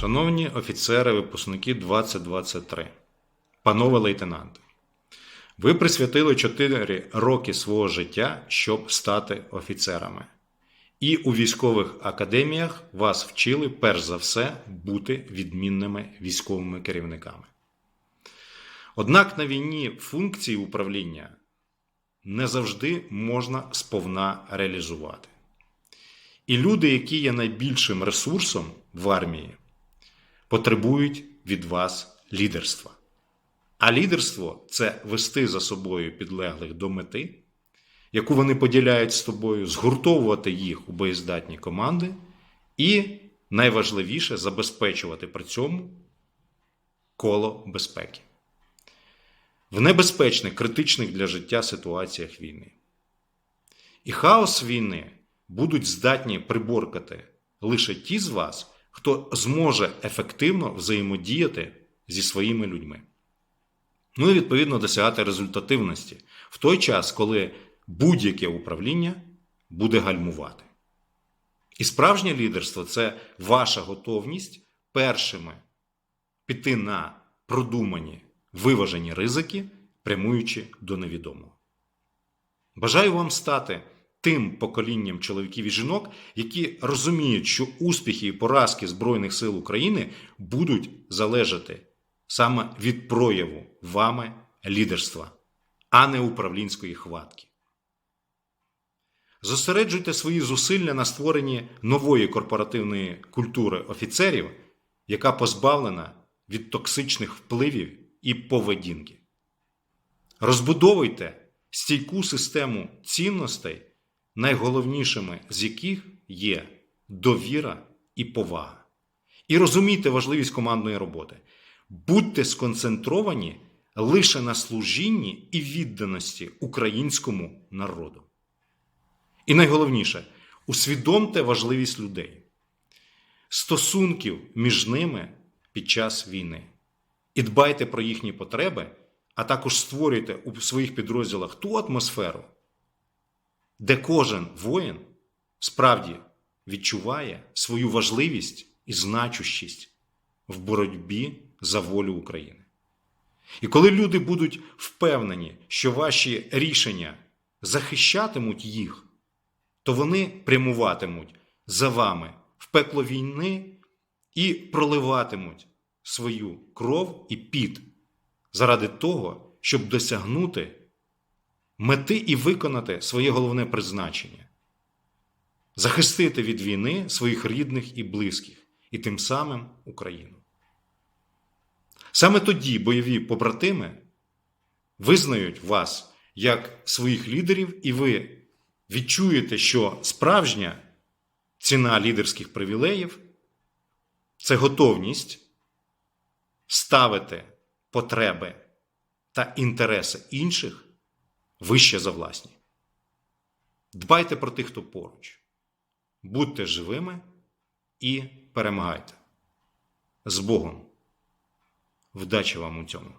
Шановні офіцери, випускники 2023, панове лейтенанти, ви присвятили 4 роки свого життя, щоб стати офіцерами. І у військових академіях вас вчили перш за все бути відмінними військовими керівниками. Однак на війні функції управління не завжди можна сповна реалізувати. І люди, які є найбільшим ресурсом в армії, потребують від вас лідерства. А лідерство це вести за собою підлеглих до мети, яку вони поділяють з тобою, згуртовувати їх у боєздатні команди і, найважливіше, забезпечувати при цьому коло безпеки. В небезпечних, критичних для життя ситуаціях війни. І хаос війни будуть здатні приборкати лише ті з вас, хто зможе ефективно взаємодіяти зі своїми людьми. Ну і відповідно досягати результативності в той час, коли будь-яке управління буде гальмувати. І справжнє лідерство це ваша готовність першими піти на продумані виважені ризики, прямуючи до невідомого. Бажаю вам стати тим поколінням чоловіків і жінок, які розуміють, що успіхи і поразки Збройних сил України будуть залежати саме від прояву вами лідерства, а не управлінської хватки. Зосереджуйте свої зусилля на створенні нової корпоративної культури офіцерів, яка позбавлена від токсичних впливів і поведінки. Розбудовуйте стійку систему цінностей, найголовнішими з яких є довіра і повага. І розумійте важливість командної роботи. Будьте сконцентровані лише на служінні і відданості українському народу. І найголовніше, усвідомте важливість людей, стосунків між ними під час війни. І дбайте про їхні потреби, а також створюйте у своїх підрозділах ту атмосферу, де кожен воїн справді відчуває свою важливість і значущість в боротьбі за волю України. І коли люди будуть впевнені, що ваші рішення захищатимуть їх, то вони прямуватимуть за вами в пекло війни і проливатимуть свою кров і піт заради того, щоб досягнути мети і виконати своє головне призначення захистити від війни своїх рідних і близьких, і тим самим Україну. Саме тоді бойові побратими визнають вас як своїх лідерів, і ви відчуєте, що справжня ціна лідерських привілеїв це готовність ставити потреби та інтереси інших вище за власні. Дбайте про тих, хто поруч. Будьте живими і перемагайте. З Богом! Вдачі вам у цьому!